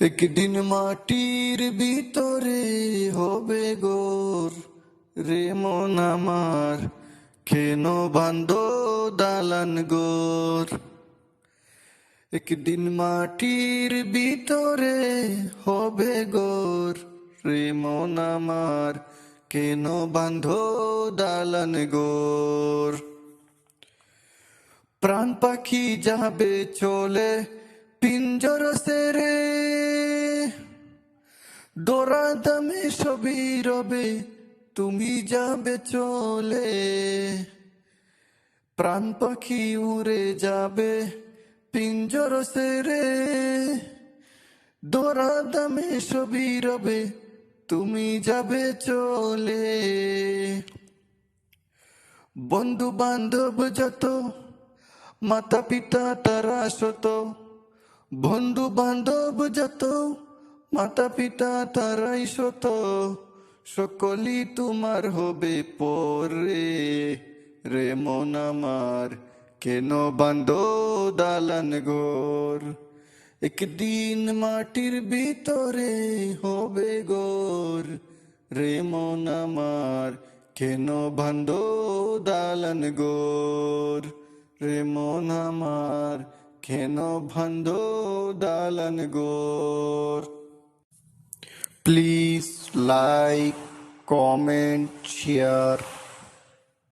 একদিন মাটির ভিতরে হবে গোর। রে মন আমার, কেন বান্ধ দালান গোর? একদিন মাটির ভিতরে হবে গোর। রে মন আমার, কেন বান্ধ দালান গোর? প্রাণ পাখি যাবে চলে, পিঞ্জর সেরে ডোরা দামে সবই রবে, তুমি যাবে চলে। প্রাণ পাখি উড়ে যাবে পিঞ্জর সেরে। ডোরা দামে সবই রবে, তুমি যাবে চলে। বন্ধু বান্ধব যত মাতা পিতা তারা সত বন্ধু বান্ধব যত মাতা পিতা তারাই শত সকলই তোমার হবে পরে। রে মন আমার, কেন বান্ধ দালান ঘর? একদিন মাটির ভিতরে হবে গোর। রে মন আমার, কেন বান্ধ দালান গোর রে মন আমার, কেন বান্ধ দালান গোর Please like, comment, share.